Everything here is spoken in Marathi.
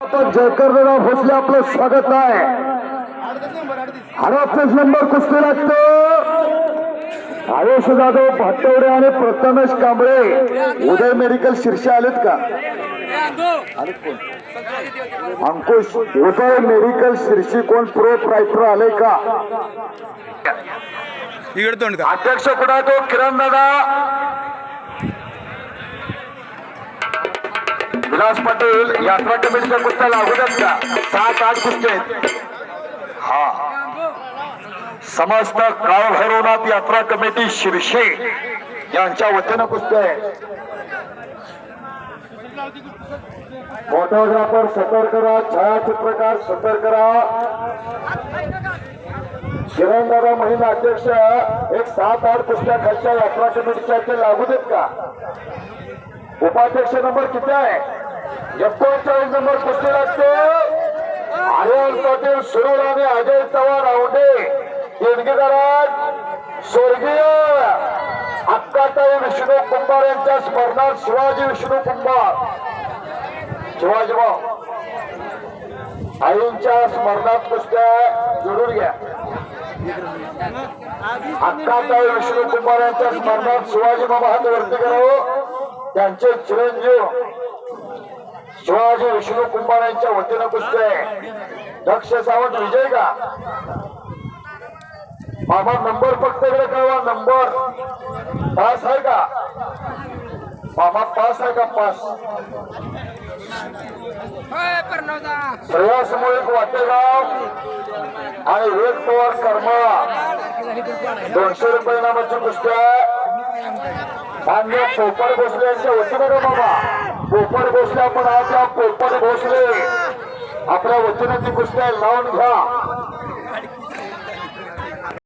आपण जयकरराव भोसले आपलं स्वागत आहे. अडतीस नंबर कुस्ती लागतो. आयुष जाधव भाटवडे आणि प्रथमेश कांबळे. उदय मेडिकल शीर्षे आलेत का? अंकुश उदय मेडिकल शीर्षी कोण? प्रो प्रायटर आले का? अध्यक्ष कुणा तो किरण दादा. विलास पाटील यात्रा कमिटीच्या कुस्त्या लागू द्यात का सात आठ कुस्त्या आहेत. हा. समस्त काळभैरवनाथ यात्रा कमिटी शिरशे यांच्या वतीनं कुस्त्या आहे फोटोग्राफर सतर्क करा छायाचित्रकार सतर्क करा किरणदादा महिला अध्यक्ष एक सात आठ कुस्त्या खालच्या यात्रा कमिटीच्या ते लागू देत का? उपाध्यक्ष नंबर किती आहे? एकोणचाळीस नंबर कुस्ती लागते. आर्यन पाटील सुरूर आणि अजय चव्हाण आवडे देणगीदारात स्वर्गीय अक्काताई विष्णू कुंभार यांच्या स्मरणात शिवाजी विष्णू कुंभार. शिवाजीराव आईंच्या स्मरणात कुस्त्या जोडून घ्या. अक्काताई विष्णू कुमार यांच्या स्मरणात शिवाजी बाबा हात वरती करावं हो. त्यांचे चिरंजीव. शिवाजी विष्णू कुंभार यांच्या वतीनं कुस्ती आहे. दक्ष सावंत विजय का? मामा नंबर फक्त इकडे कळवा नंबर. पास आहे का? मामा पास आहे का? पास. श्रेयस मुळीक वाटेगाव आणि वेद पवार करमाळा. दोनशे रुपये नामाची कुस्ती आहे. मान्य पोपट भोसले यांच्या वतीनं बाबा? पोपट भोसले आपण आज या पोपट भोसले आपल्या वचनाची गोष्ट लावून घ्या.